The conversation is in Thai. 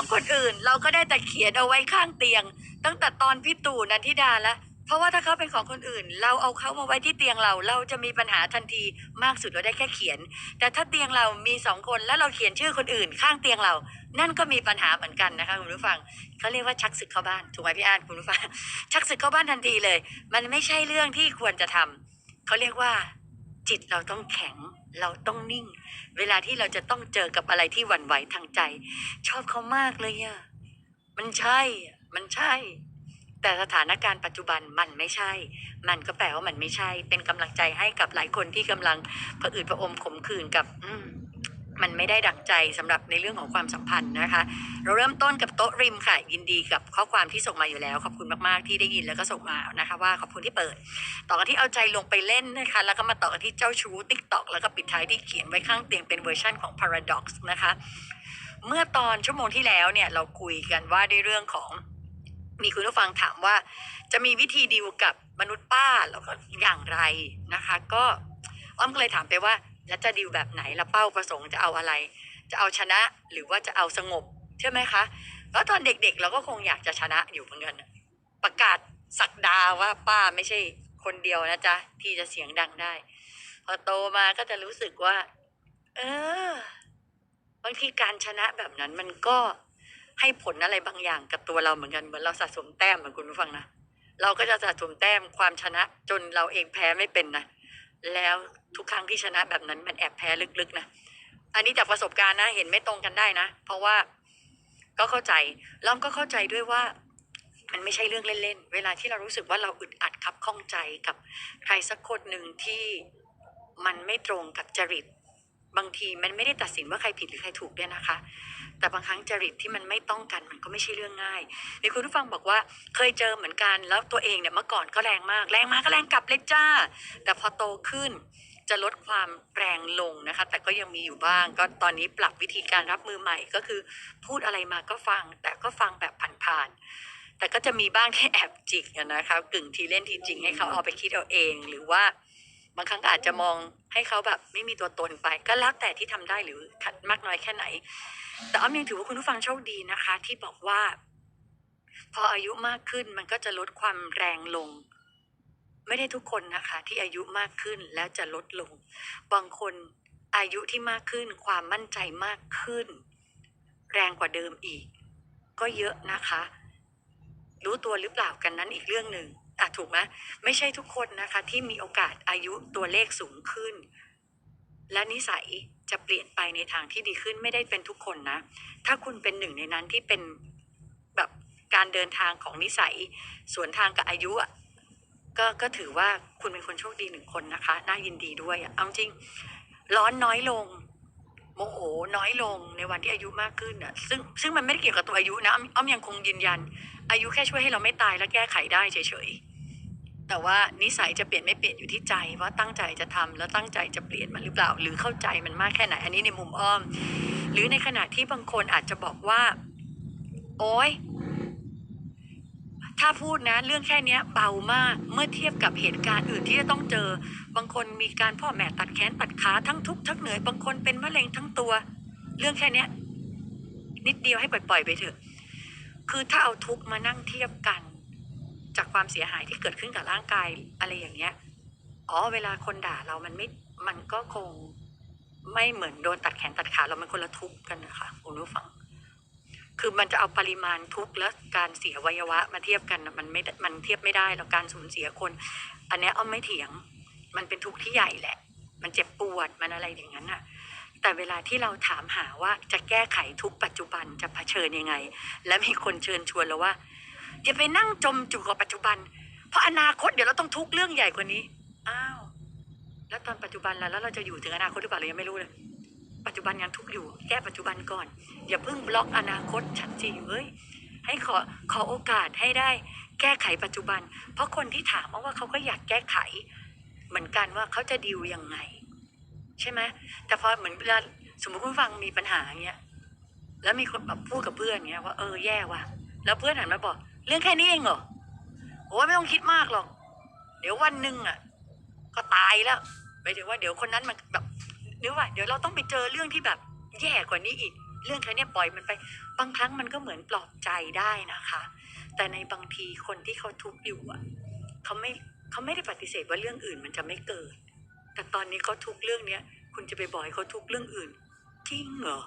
ของคนอื่น เราก็ได้แต่เขียนเอาไว้ข้างเตียง ตั้งแต่ตอนพี่ตู่นันทิดาแล้วเพราะว่าถ้าเขาเป็นของคนอื่น เราเอาเขามาไว้ที่เตียงเรา เราจะมีปัญหาทันทีมากสุดเราได้แค่เขียน แต่ถ้าเตียงเรามีสองคนแล้วเราเขียนชื่อคนอื่น ข้างเตียงเรา นั่นก็มีปัญหาเหมือนกันนะคะคุณผู้ฟังเขาเรียกว่าชักศึกเข้าบ้านถูกไหมพี่อาร์ตคุณผู้ฟัง ชักศึกเข้าบ้านทันทีเลย มันไม่ใช่เรื่องที่ควรจะทำเขาเรียกว่า จิตเราต้องแข็ง เราต้องนิ่ง เวลาที่เราจะต้องเจอกับอะไรที่หวั่นไหวทางใจ ชอบเขามากเลยอะมันใช่ มันใช่ แต่สถานการณ์ปัจจุบันมันไม่ใช่ มันก็แปลว่ามันไม่ใช่ เป็นกำลังใจให้กับหลายคนที่กำลังผะอืดผะอมขมขื่นกับ อื มันไม่ได้ดั่งใจสำหรับในเรื่องของความสัมพันธ์นะคะ เราเริ่มต้นกับโต๊ะริมค่ะ ยินดีกับข้อความที่ส่งมาอยู่แล้ว ขอบคุณมากๆที่ได้ยินแล้วก็ส่งมานะคะ ว่าขอบคุณที่เปิด ต่อกันที่เอาใจลงไปเล่นนะคะ แล้วก็มาต่อกันที่เจ้าชู้ติ๊กตอกแล้วก็ปิดท้ายที่เขียนไว้ข้างเตียงเป็นเวอร์ชั่นของ Paradox นะคะ เมื่อตอนชั่วโมงที่แล้วเนี่ยเราคุยกันว่าในเรื่องของมีคุณผู้ฟังถามว่า จะมีวิธีดีลกับมนุษย์ป้าแล้วก็อย่างไรนะคะ ก็อ้อมก็เลยถามไปว่า แล้วจะดีลแบบไหนแล้วเป้าประสงค์จะเอาอะไร จะเอาชนะหรือว่าจะเอาสงบใช่ไหมคะแล้วตอนเด็กๆ เราก็คงอยากจะชนะอยู่เหมือนกันประกาศสักดาว่าป้าไม่ใช่คนเดียวนะจ๊ะ ที่จะเสียงดังได้ พอโตมาก็จะรู้สึกว่า เออบางทีการชนะแบบนั้นมันก็ให้ผลอะไรบางอย่างกับตัวเราเหมือนกันเหมือนเราสะสมแต้มเหมือนคุณผู้ฟังนะเราก็จะสะสมแต้มความชนะจนเราเองแพ้ไม่เป็นนะ แล้วทุกครั้งที่ชนะแบบนั้นมันแอบแพ้ลึกๆนะ อันนี้จากประสบการณ์นะเห็นไม่ตรงกันได้นะ เพราะว่าก็เข้าใจแล้วก็เข้าใจด้วยว่า มันไม่ใช่เรื่องเล่นๆ เวลาที่เรารู้สึกว่าเราอึดอัดขับข้องใจกับใครสักคนหนึ่งที่มันไม่ตรงกับจริต บางทีมันไม่ได้ตัดสินว่าใครผิดหรือใครถูกด้วยนะคะ แต่บางครั้งจริตที่มันไม่ต้องกันมันก็ไม่ใช่เรื่องง่ายมีคุณผู้ฟังบอกว่าเคยเจอเหมือนกันแล้วตัวเองเนี่ยเมื่อก่อนก็แรงมาก แรงมากก็แรงกลับเลยจ้า แต่พอโตขึ้นจะลดความแรงลงนะคะ แต่ก็ยังมีอยู่บ้าง ก็ตอนนี้ปรับวิธีการรับมือใหม่ก็คือ พูดอะไรมาก็ฟัง แต่ก็ฟังแบบผ่านๆแต่ก็จะมีบ้างที่แอบจิกอะนะคะกึ่งทีเล่นทีจริงให้เขาเอาไปคิดเอาเอง หรือว่า บางครั้งก็อาจจะมองให้เขาแบบไม่มีตัวตนไป ก็แล้วแต่ที่ทำได้หรือขัดมากน้อยแค่ไหน แต่อ้อมยังถือว่าคุณผู้ฟังโชคดีนะคะ ที่บอกว่า พออายุมากขึ้นมันก็จะลดความแรงลง ไม่ได้ทุกคนนะคะ ที่อายุมากขึ้นแล้วจะลดลง บางคนอายุที่มากขึ้น ความมั่นใจมากขึ้น แรงกว่าเดิมอีก ก็เยอะนะคะ รู้ตัวหรือเปล่ากันนั้นอีกเรื่องหนึ่ง ถูกไหมไม่ใช่ทุกคนนะคะ ที่มีโอกาสอายุตัวเลขสูงขึ้น และนิสัยจะเปลี่ยนไปในทางที่ดีขึ้นไม่ได้เป็นทุกคนนะ ถ้าคุณเป็นหนึ่งในนั้นที่เป็นแบบการเดินทางของนิสัยสวนทางกับอายุก็ก็ถือว่าคุณเป็นคนโชคดีหนึ่งคนนะคะ น่ายินดีด้วยเอาจริง ร้อนน้อยลง โมโหน้อยลงในวันที่อายุมากขึ้นอะ ซึ่งซึ่งมันไม่ได้เกี่ยวกับตัวอายุนะอ้อมอ้อมยังคงยืนยัน อายุแค่ช่วยให้เราไม่ตายและแก้ไขได้เฉยๆ แต่ว่านิสัยจะเปลี่ยนไม่เปลี่ยนอยู่ที่ใจว่าตั้งใจจะทำแล้วตั้งใจจะเปลี่ยนมันหรือเปล่า หรือเข้าใจมันมากแค่ไหน อันนี้ในมุมอ้อม หรือในขณะที่บางคนอาจจะบอกว่า โอ๊ยถ้าพูดนะเรื่องแค่นี้เบามากเมื่อเทียบกับเหตุการณ์อื่นที่จะต้องเจอ บางคนมีการพ่อแม่ตัดแขนตัดขาทั้งทุกข์ทั้งเหนื่อยบางคนเป็นมะเร็งทั้งตัว เรื่องแค่นี้นิดเดียวให้ปล่อยๆไปเถอะ คือถ้าเอาทุกข์มานั่งเทียบกัน จากความเสียหายที่เกิดขึ้นกับร่างกายอะไรอย่างเงี้ย อ๋อ เวลาคนด่าเรามันไม่ มันก็คงไม่เหมือนโดนตัดแขนตัดขาเรามันคนละทุกข์กันนะคะคุณผู้ฟัง คือมันจะเอาปริมาณทุกข์และการเสียวัยวะมาเทียบกันมันไม่ มันเทียบไม่ได้แล้วการสูญเสียคน อันเนี้ยอ้อมไม่เถียง มันเป็นทุกข์ที่ใหญ่แหละ มันเจ็บปวด มันอะไรอย่างนั้นน่ะแต่เวลาที่เราถามหาว่าจะแก้ไขทุกปัจจุบันจะเผชิญยังไง และมีคนเชิญชวนเราว่า อย่าไปนั่งจมอยู่กับปัจจุบัน เพราะอนาคตเดี๋ยวเราต้องทุกเรื่องใหญ่กว่านี้อ้าวแล้วตอนปัจจุบันล่ะแล้วเราจะอยู่ถึงอนาคตหรือเปล่าเรายังไม่รู้เลยปัจจุบันยังทุกอยู่ แก้ปัจจุบันก่อน อย่าเพิ่งบล็อกอนาคตฉันจีเว้ยให้ขอขอโอกาสให้ได้ แก้ไขปัจจุบัน เพราะคนที่ถามว่าเขาก็อยากแก้ไข เหมือนกันว่าเขาจะดิวยังไง ใช่ไหมแต่พอเหมือนเวลาสมมติคุณฟังมีปัญหาอย่างเงี้ยแล้วมีคนแบบพูดกับเพื่อนเงี้ยว่าเออแย่ว่ะ แล้วเพื่อนหันมาบอก เรื่องแค่นี้เองเหรอโอ้ยไม่ต้องคิดมากหรอก เดี๋ยววันหนึ่งอะ ก็ตายแล้วหมายถึงว่าเดี๋ยวคนนั้นมันแบบนึกว่า เดี๋ยวเราต้องไปเจอเรื่องที่แบบ แย่กว่านี้อีก เรื่องแค่เนี้ยปล่อยมันไป บางครั้งมันก็เหมือนปลอบใจได้นะคะ แต่ในบางทีคนที่เขาทุกข์อยู่อะเขาไม่เขาไม่ได้ปฏิเสธว่าเรื่องอื่นมันจะไม่เกิด แต่ตอนนี้เขาทุกข์เรื่องเนี้ย คุณจะไปบอกให้เขาทุกข์เรื่องอื่น จริงเหรอ